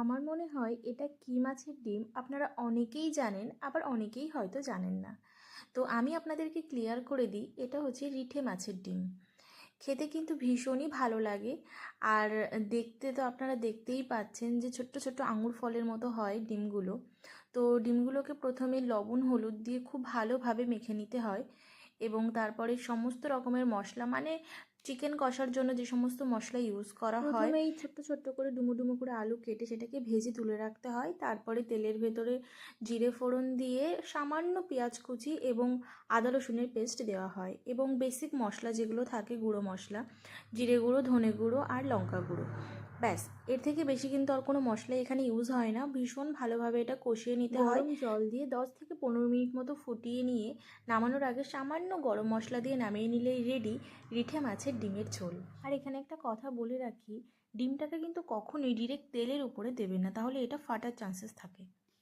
আমার মনে হয় এটা কী মাছের ডিম আপনারা অনেকেই জানেন, আবার অনেকেই হয়তো জানেন না। তো আমি আপনাদেরকে ক্লিয়ার করে দিই, এটা হচ্ছে রিঠে মাছের ডিম। খেতে কিন্তু ভীষণই ভালো লাগে। আর দেখতে তো আপনারা দেখতেই পাচ্ছেন যে ছোট্ট ছোট্ট আঙুর ফলের মতো হয় ডিমগুলো। তো ডিমগুলোকে প্রথমে লবণ, হলুদ দিয়ে খুব ভালোভাবে মেখে নিতে হয়। এবং তারপরে সমস্ত রকমের মশলা মানে চিকেন কষার জন্য যে সমস্ত মশলা ইউজ করা হয় এই ছোট্ট ছোট্ট করে ডুমো ডুমো করে আলু কেটে সেটাকে ভেজে তুলে রাখতে হয়। তারপরে তেলের ভেতরে জিরে ফোড়ন দিয়ে সামান্য পেঁয়াজ কুচি এবং আদা রসুনের পেস্ট দেওয়া হয় এবং বেসিক মশলা যেগুলো থাকে, গুঁড়ো মশলা, জিরে গুঁড়ো, ধনে গুঁড়ো আর লঙ্কা গুঁড়ো। ব্যাস, এর থেকে বেশি কিন্তু আর কোনো মশলা এখানে ইউজ হয় না। ভীষণ ভালোভাবে এটা কষিয়ে নিতে হয়। জল দিয়ে দশ থেকে পনেরো মিনিট মতো ফুটিয়ে নিয়ে নামানোর আগে সামান্য গরম মশলা দিয়ে নামিয়ে নিলেই রেডি রিঠে মাছের ডিমের ঝোল। আর এখানে একটা কথা বলে রাখি, ডিমটাকে কিন্তু কখনোই ডিরেক্ট তেলের উপরে দেবেন না, তাহলে এটা ফাটার চান্সেস থাকে।